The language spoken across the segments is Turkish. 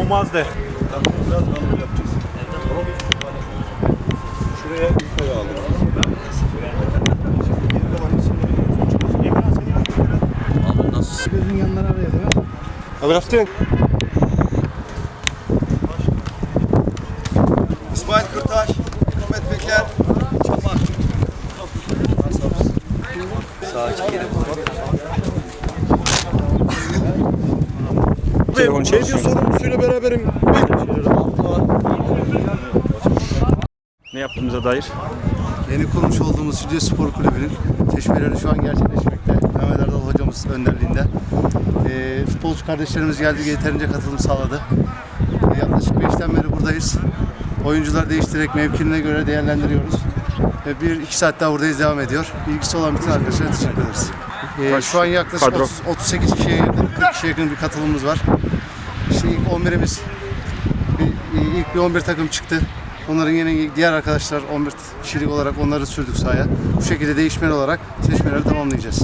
Olmaz de. Takımı biraz kalın yapacağız. Şuraya yukarı aldım. Gözün yanları araya değil mi? Abi rafting. İsmail Kırtaş, Hikmet Peker, Çamak. Sağa çekelim. Telefon Medya sorumlusuyla beraberim. Ne yaptığımıza dair. Yeni kurmuş olduğumuz Stüdyo Spor Kulübü'nün teşvireleri şu an gerçekleşmekte. Mehmet Erdal hocamız önderliğinde. Ee, futbolcu kardeşlerimiz geldi, yeterince katılım sağladı. Ee, yaklaşık 5'ten beri buradayız. Oyuncular değiştirerek mevkiline göre değerlendiriyoruz. Ve bir iki saat daha buradayız devam ediyor. İlgisi olan bütün arkadaşlara teşekkür ederiz. Ee, şu an yaklaşık kadro? 30, 38 kişiye yakın, 40 kişiye yakın bir katılımımız var. İşte ilk 11'imiz bir, ilk bir 11 takım çıktı. Onların yine diğer arkadaşlar 11 kişilik olarak onları sürdük sahaya. Bu şekilde değişmeli olarak seçmeleri tamamlayacağız.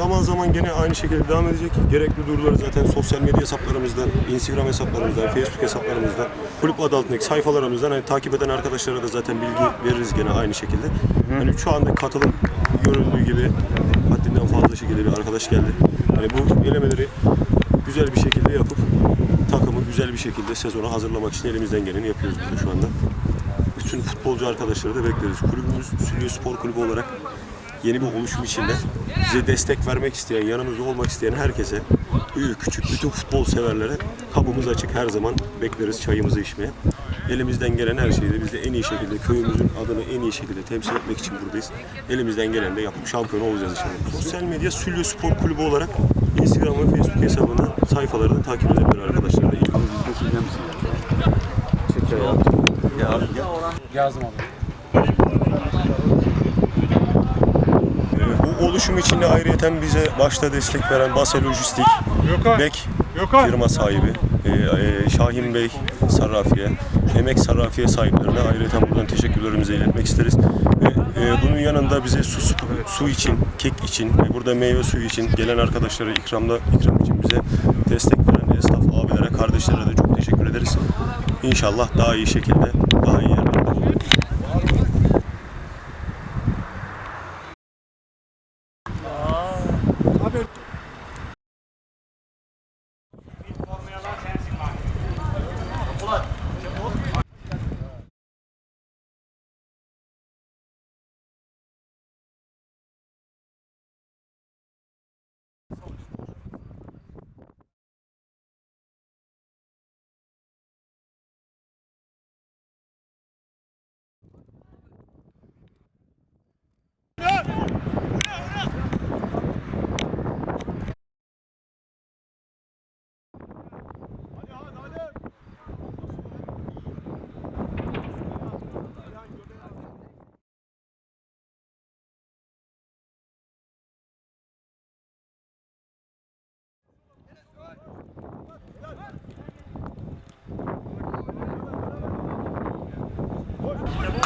Zaman zaman gene aynı şekilde devam edecek. Gerekli duyuruları zaten sosyal medya hesaplarımızdan, Instagram hesaplarımızdan, Facebook hesaplarımızdan, kulüp adı altındaki sayfalarımızdan hani takip eden arkadaşlara da zaten bilgi veririz gene aynı şekilde. Hani şu anda katılım görüldüğü gibi haddinden fazla şekilde bir arkadaş geldi. Hani bu elemeleri güzel bir şekilde yapıp takımı güzel bir şekilde sezona hazırlamak için elimizden geleni yapıyoruz burada şu anda. Bütün futbolcu arkadaşları da bekleriz. Kulübümüz Sülyo Spor Kulübü olarak yeni bir oluşum içinde bize destek vermek isteyen, yanımızda olmak isteyen herkese, büyük küçük bütün futbol severlere kapımız açık her zaman bekleriz çayımızı içmeye. Elimizden gelen her şeyi de biz de en iyi şekilde köyümüzün adını en iyi şekilde temsil etmek için buradayız. Elimizden gelen de yapıp şampiyon olacağız inşallah. Sosyal medya Sülyo Spor Kulübü olarak Instagram ve Facebook hesabından sayfalarını takip edebilir arkadaşlar da. Ee, Bu oluşum için de ayrıyeten bize başta destek veren Base Lojistik, Bek firma sahibi, e, e, Şahin Bey Sarrafiye, Emek Sarrafiye sahiplerine ayrıyeten buradan teşekkürlerimizi iletmek isteriz. Ve e, bunun yanında bize su, su, su için, kek için ve burada meyve suyu için gelen arkadaşlara ikramda ikram için bize destek veren esnaf abilere, kardeşlere de çok teşekkür ederiz. İnşallah daha iyi şekilde Come on.